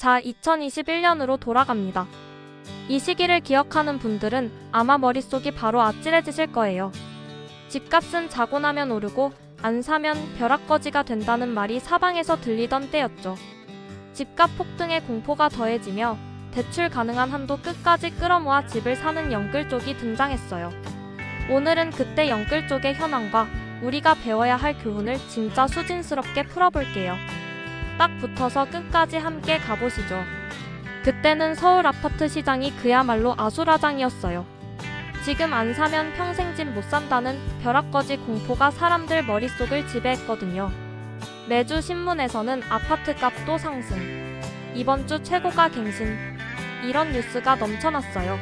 자, 2021년으로 돌아갑니다. 이 시기를 기억하는 분들은 아마 머릿속이 바로 아찔해지실 거예요. 집값은 자고 나면 오르고 안 사면 벼락거지가 된다는 말이 사방에서 들리던 때였죠. 집값 폭등의 공포가 더해지며 대출 가능한 한도 끝까지 끌어모아 집을 사는 영끌 쪽이 등장했어요. 오늘은 그때 영끌 쪽의 현황과 우리가 배워야 할 교훈을 진짜 수진스럽게 풀어볼게요. 딱 붙어서 끝까지 함께 가보시죠. 그때는 서울 아파트 시장이 그야말로 아수라장이었어요. 지금 안 사면 평생 집 못 산다는 벼락거지 공포가 사람들 머릿속을 지배했거든요. 매주 신문에서는 아파트 값도 상승. 이번 주 최고가 갱신. 이런 뉴스가 넘쳐났어요.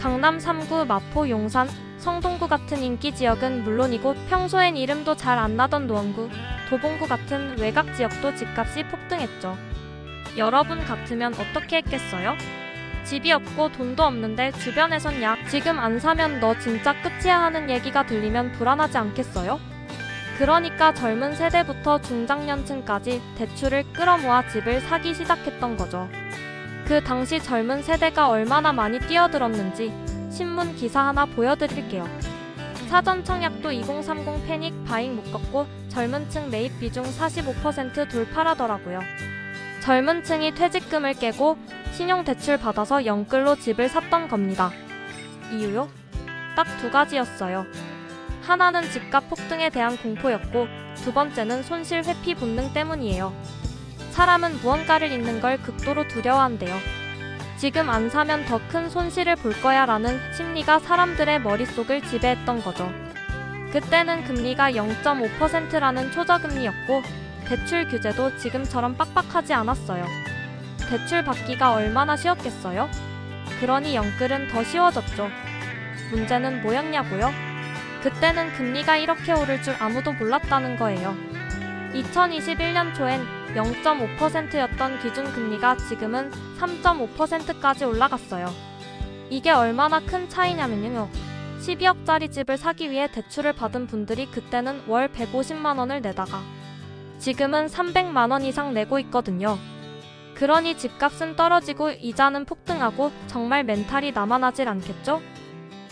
강남 3구, 마포, 용산, 성동구 같은 인기 지역은 물론이고 평소엔 이름도 잘 안 나던 노원구, 도봉구 같은 외곽 지역도 집값이 폭등했죠. 여러분 같으면 어떻게 했겠어요? 집이 없고 돈도 없는데 주변에선 야, 지금 안 사면 너 진짜 끝이야 하는 얘기가 들리면 불안하지 않겠어요? 그러니까 젊은 세대부터 중장년층까지 대출을 끌어모아 집을 사기 시작했던 거죠. 그 당시 젊은 세대가 얼마나 많이 뛰어들었는지 신문 기사 하나 보여드릴게요. 사전 청약도 2030 패닉 바잉 묶었고 젊은 층 매입 비중 45% 돌파라더라고요. 젊은 층이 퇴직금을 깨고 신용 대출 받아서 영끌로 집을 샀던 겁니다. 이유요? 딱 두 가지였어요. 하나는 집값 폭등에 대한 공포였고 두 번째는 손실 회피 본능 때문이에요. 사람은 무언가를 잃는 걸 극도로 두려워한대요. 지금 안 사면 더 큰 손실을 볼 거야 라는 심리가 사람들의 머릿속을 지배했던 거죠. 그때는 금리가 0.5%라는 초저금리였고 대출 규제도 지금처럼 빡빡하지 않았어요. 대출 받기가 얼마나 쉬웠겠어요? 그러니 영끌은 더 쉬워졌죠. 문제는 뭐였냐고요? 그때는 금리가 이렇게 오를 줄 아무도 몰랐다는 거예요. 2021년 초엔 0.5%였던 기준 금리가 지금은 3.5%까지 올라갔어요. 이게 얼마나 큰 차이냐면요. 12억짜리 집을 사기 위해 대출을 받은 분들이 그때는 월 150만 원을 내다가 지금은 300만 원 이상 내고 있거든요. 그러니 집값은 떨어지고 이자는 폭등하고 정말 멘탈이 남아나질 않겠죠?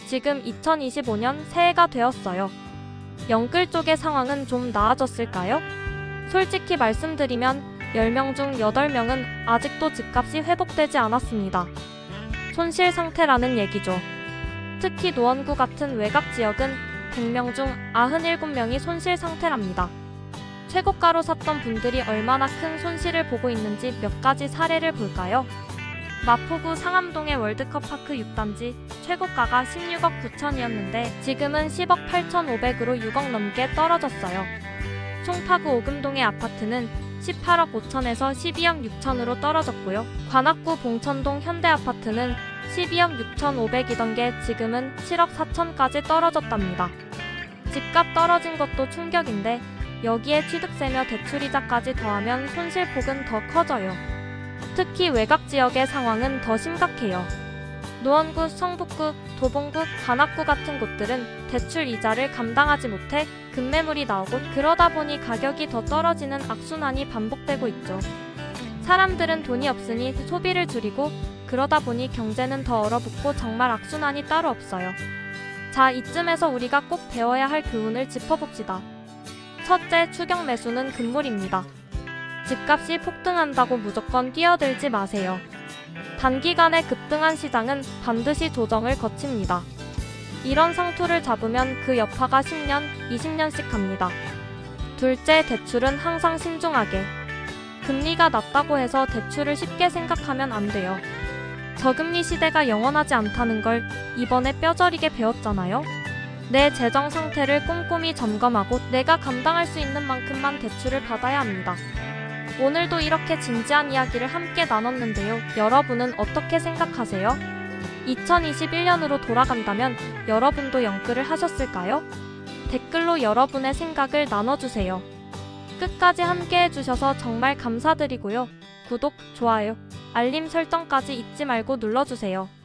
지금 2025년 새해가 되었어요. 영끌 쪽의 상황은 좀 나아졌을까요? 솔직히 말씀드리면 10명 중 8명은 아직도 집값이 회복되지 않았습니다. 손실 상태라는 얘기죠. 특히 노원구 같은 외곽 지역은 100명 중 97명이 손실 상태랍니다. 최고가로 샀던 분들이 얼마나 큰 손실을 보고 있는지 몇 가지 사례를 볼까요? 마포구 상암동의 월드컵파크 6단지 최고가가 16억 9천이었는데 지금은 10억 8천 5백으로 6억 넘게 떨어졌어요. 송파구 오금동의 아파트는 18억 5천에서 12억 6천으로 떨어졌고요. 관악구 봉천동 현대아파트는 12억 6천 5백이던 게 지금은 7억 4천까지 떨어졌답니다. 집값 떨어진 것도 충격인데 여기에 취득세며 대출이자까지 더하면 손실폭은 더 커져요. 특히 외곽 지역의 상황은 더 심각해요. 노원구, 성북구, 도봉구, 관악구 같은 곳들은 대출 이자를 감당하지 못해 급매물이 나오고 그러다 보니 가격이 더 떨어지는 악순환이 반복되고 있죠. 사람들은 돈이 없으니 소비를 줄이고 그러다 보니 경제는 더 얼어붙고 정말 악순환이 따로 없어요. 자, 이쯤에서 우리가 꼭 배워야 할 교훈을 짚어봅시다. 첫째, 추격 매수는 금물입니다. 집값이 폭등한다고 무조건 뛰어들지 마세요. 단기간에 급등한 시장은 반드시 조정을 거칩니다. 이런 상투를 잡으면 그 여파가 10년, 20년씩 갑니다. 둘째, 대출은 항상 신중하게. 금리가 낮다고 해서 대출을 쉽게 생각하면 안 돼요. 저금리 시대가 영원하지 않다는 걸 이번에 뼈저리게 배웠잖아요. 내 재정 상태를 꼼꼼히 점검하고 내가 감당할 수 있는 만큼만 대출을 받아야 합니다. 오늘도 이렇게 진지한 이야기를 함께 나눴는데요. 여러분은 어떻게 생각하세요? 2021년으로 돌아간다면 여러분도 영끌을 하셨을까요? 댓글로 여러분의 생각을 나눠주세요. 끝까지 함께 해주셔서 정말 감사드리고요. 구독, 좋아요, 알림 설정까지 잊지 말고 눌러주세요.